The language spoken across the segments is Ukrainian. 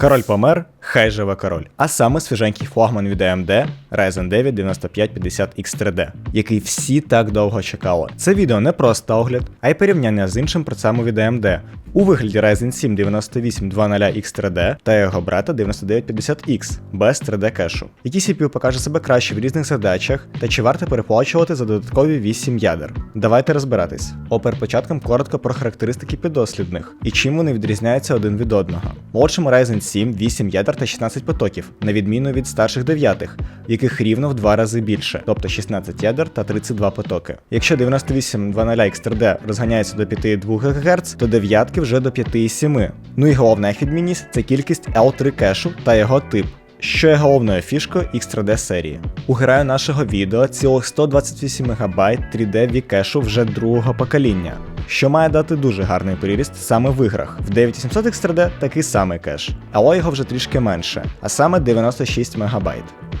Король помер, хай живе король. А саме свіженький флагман від AMD Ryzen 9 9550X3D, який всі так довго чекали. Це відео не просто огляд, а й порівняння з іншим процесами від AMD у вигляді Ryzen 7 9820X3D та його брата 9950X без 3D кешу. Який CPU покаже себе краще в різних задачах та чи варто переплачувати за додаткові 8 ядер. Давайте розбиратись. Опер початком коротко про характеристики піддослідних і чим вони відрізняються один від одного. Молодшому Ryzen 7 8 ядер та 16 потоків, на відміну від старших дев'ятих, яких рівно в два рази більше, тобто 16 ядер та 32 потоки. Якщо 9820 X3D розганяється до 5,2 ГГц, то дев'ятки вже до 5,7. Ну і головна їх відмінність це кількість L3 кешу та його тип. Що є головною фішкою X3D серії. У герою нашого відео цілих 128 МБ 3D V-кешу вже другого покоління, що має дати дуже гарний приріст саме в іграх. В 9800 X3D такий самий кеш, але його вже трішки менше, а саме 96 МБ.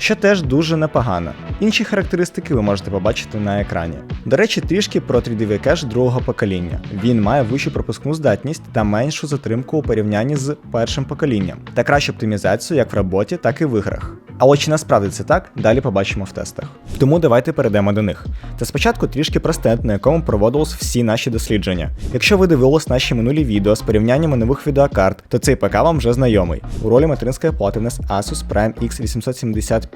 Що теж дуже непогано. Інші характеристики ви можете побачити на екрані. До речі, трішки про 3D V-кеш другого покоління. Він має вищу пропускну здатність та меншу затримку у порівнянні з першим поколінням, та кращу оптимізацію як в роботі, так і в іграх. Але чи насправді це так, далі побачимо в тестах. Тому давайте перейдемо до них. Та спочатку трішки про стенд, на якому проводились всі наші дослідження. Якщо ви дивились наші минулі відео з порівняннями нових відеокарт, то цей ПК вам вже знайомий. У ролі материнської плати у нас Asus Prime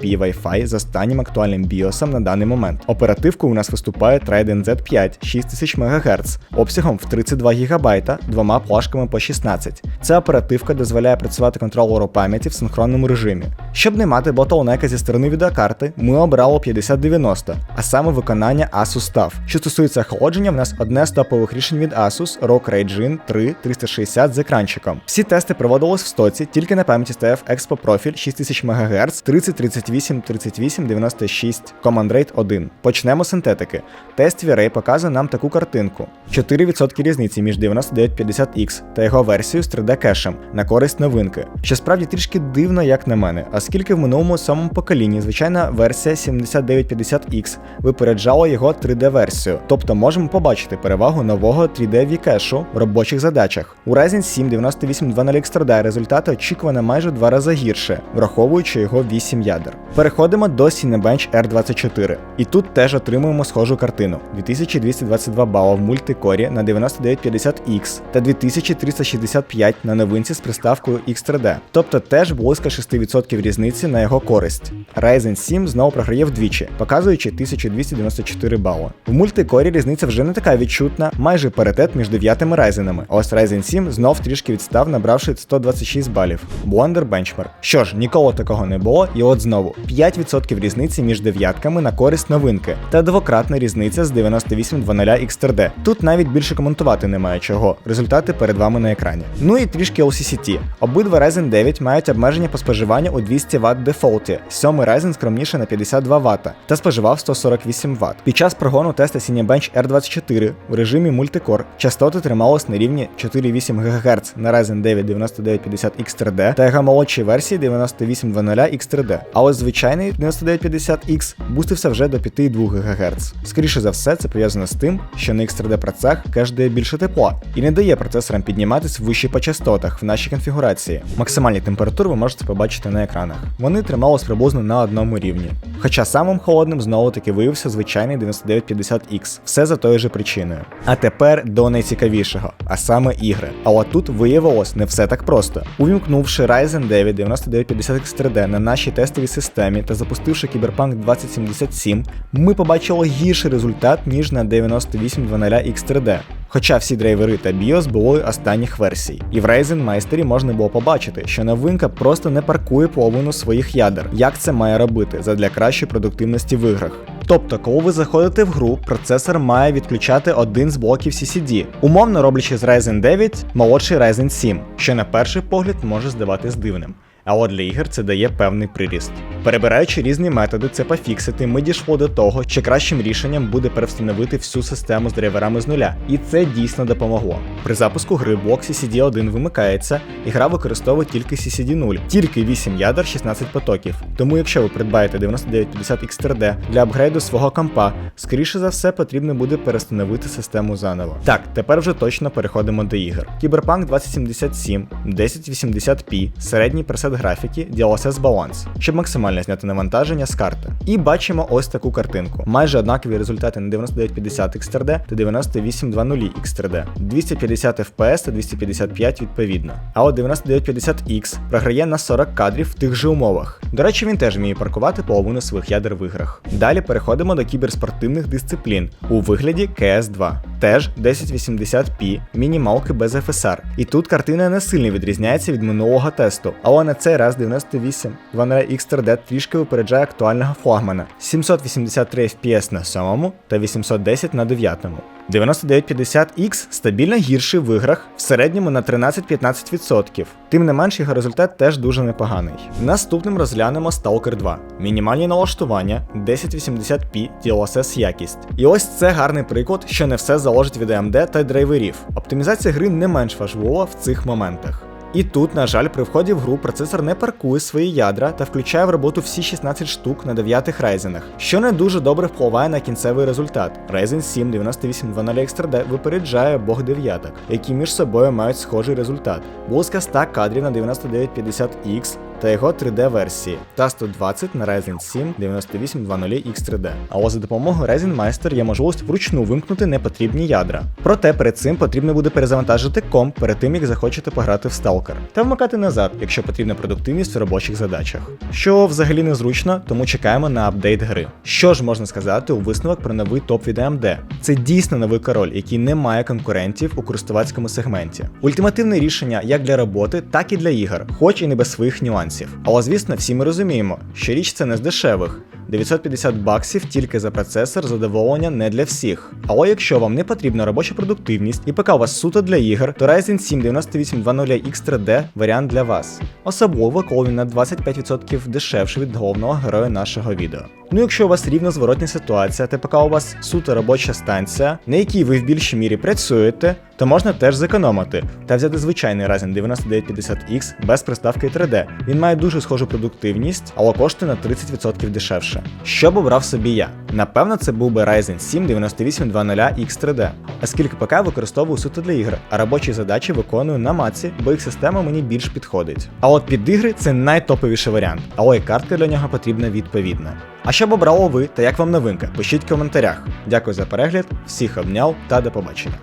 X870p Wi-Fi з останнім актуальним BIOS на даний момент. Оперативкою у нас виступає Trident Z5 6000 МГц обсягом в 32 ГБ, двома плашками по 16. Ця оперативка дозволяє працювати контролеру пам'яті в синхронному режимі. Щоб не мати ботлнека зі сторони відеокарти, ми обрали 5090, а саме виконання Asus TUF. Що стосується охолодження, в нас одне з топових рішень від Asus ROG Radeon 3 360 з екранчиком. Всі тести проводились в стоці, тільки на пам'яті стояв Expo профіль 6000 МГц 30 38 38 96 Command Rate 1. Почнемо з синтетики. Тест V-Ray показує нам таку картинку: 4% різниці між 9950X та його версією з 3D кешем на користь новинки, що справді трішки дивно, як на мене, оскільки в минулому самому поколінні звичайна версія 7950X випереджала його 3D-версію, тобто можемо побачити перевагу нового 3D V-кешу в робочих задачах. У Ryzen 7 9820 X3D результати очікувано майже два рази гірше, враховуючи його 8 ядер. Переходимо до Cinebench R24. І тут теж отримуємо схожу картину: 2222 бала в мультикорі на 9950X та 2365 на новинці з приставкою X3D, тобто теж близько 6% різниці на його користь. Ryzen 7 знову програє вдвічі, показуючи 1294 бали. В мультикорі різниця вже не така відчутна, майже паритет між дев'ятими Ryzenами. А ось Ryzen 7 знов трішки відстав, набравши 126 балів. Blender Benchmark. Що ж, ніколи такого не було, і от знову 5% різниці між дев'ятками на користь новинки, та двократна різниця з 9820 X3D. Тут навіть більше коментувати немає чого. Результати перед вами на екрані. Ну і трішки LCCT. Обидва Ryzen 9 мають обмеження по споживанню у 200 Вт дефолті. Сьомий Ryzen скромніше на 52 Вт та споживав 148 Вт. Під час прогону теста Cinebench R24 в режимі мультикор частоти трималось на рівні 4,8 ГГц на Ryzen 9 9950 X3D та його молодшій версії 9820 X3D. А ось звичайний 9950X бустився вже до 5,2 ГГц. Скоріше за все, це пов'язано з тим, що на X3D процесах кеш більше тепла і не дає процесорам підніматись вище по частотах в нашій конфігурації. Максимальні температури ви можете побачити на екранах. Вони тримались приблизно на одному рівні. Хоча самим холодним знову таки виявився звичайний 9950X, все за тою же причиною. А тепер до найцікавішого, а саме ігри. Але тут виявилось не все так просто. Увімкнувши Ryzen 9 9950X3D на нашій тестовій системі та запустивши Cyberpunk 2077, ми побачили гірший результат, ніж на 9820 X3D. Хоча всі драйвери та BIOS були останніх версій. І в Ryzen Meister можна було побачити, що новинка просто не паркує половину своїх ядер, як це має робити задля кращої продуктивності в іграх. Тобто, коли ви заходите в гру, процесор має відключати один з блоків CCD, умовно роблячи з Ryzen 9 молодший Ryzen 7, що на перший погляд може здаватись дивним. А от для ігор це дає певний приріст. Перебираючи різні методи, це пофіксити, ми дійшло до того, що кращим рішенням буде перевстановити всю систему з драйверами з нуля, і це дійсно допомогло. При запуску гри блок CCD1 вимикається, і гра використовує тільки CCD0, тільки 8 ядер, 16 потоків. Тому якщо ви придбаєте 9950 X3D для апгрейду свого компа, скоріше за все потрібно буде перестановити систему заново. Так, тепер вже точно переходимо до ігор. Cyberpunk 2077, 1080p, середній пресет графіки, DLSS баланс, щоб максимально зняти навантаження з карти. І бачимо ось таку картинку. Майже однакові результати на 9950 X3D та 9820 X3D, 250 FPS та 255 відповідно. А от 9950X програє на 40 кадрів в тих же умовах. До речі, він теж вміє паркувати половину своїх ядер в іграх. Далі переходимо до кіберспортивних дисциплін у вигляді CS2. Теж 1080p, мінімалки без FSR. І тут картина не сильно відрізняється від минулого тесту, але на цей раз 98 X3D трішки випереджає актуального флагмана 783 FPS на 7 та 810 на 9. 9950X стабільно гірший в іграх в середньому на 13-15%. Тим не менш, його результат теж дуже непоганий. Наступним розглянемо Stalker 2. Мінімальні налаштування 1080p DLSS якість. І ось це гарний приклад, що не все залежить від AMD та драйверів. Оптимізація гри не менш важлива в цих моментах. І тут, на жаль, при вході в гру процесор не паркує свої ядра та включає в роботу всі 16 штук на 9 райзенах, що не дуже добре впливає на кінцевий результат. Ryzen 7 9800 X3D випереджає бог дев'яток, які між собою мають схожий результат. Близько 100 кадрів на 9950X та його 3D-версії, та 120 на Ryzen 7 9820 X3D. Але за допомогою Ryzen Meister є можливість вручну вимкнути непотрібні ядра. Проте перед цим потрібно буде перезавантажити комп перед тим, як захочете пограти в Stalker, та вмикати назад, якщо потрібна продуктивність в робочих задачах. Що взагалі незручно, тому чекаємо на апдейт гри. Що ж можна сказати у висновок про новий топ від AMD? Це дійсно новий король, який не має конкурентів у користувацькому сегменті. Ультимативне рішення як для роботи, так і для ігор, хоч і не без своїх нюансів. Але звісно, всі ми розуміємо, що річ це не з дешевих. 950 баксів тільки за процесор задоволення не для всіх. Але якщо вам не потрібна робоча продуктивність і ПК у вас суто для ігор, то Ryzen 7 9820 X3D варіант для вас. Особливо, коли він на 25% дешевший від головного героя нашого відео. Ну якщо у вас рівно зворотня ситуація, та ПК у вас суто робоча станція, на якій ви в більшій мірі працюєте, то можна теж зекономити та взяти звичайний Ryzen 9950X без приставки 3D. Він має дуже схожу продуктивність, але коштує на 30% дешевше. Що б обрав собі я? Напевно, це був би Ryzen 7 9820 X3D, оскільки ПК використовую суто для ігр, а робочі задачі виконую на маці, бо їх система мені більш підходить. А от під ігри це найтоповіший варіант, але і картка для нього потрібна відповідна. А що б обрало ви та як вам новинка? Пишіть в коментарях. Дякую за перегляд, всіх обняв та до побачення.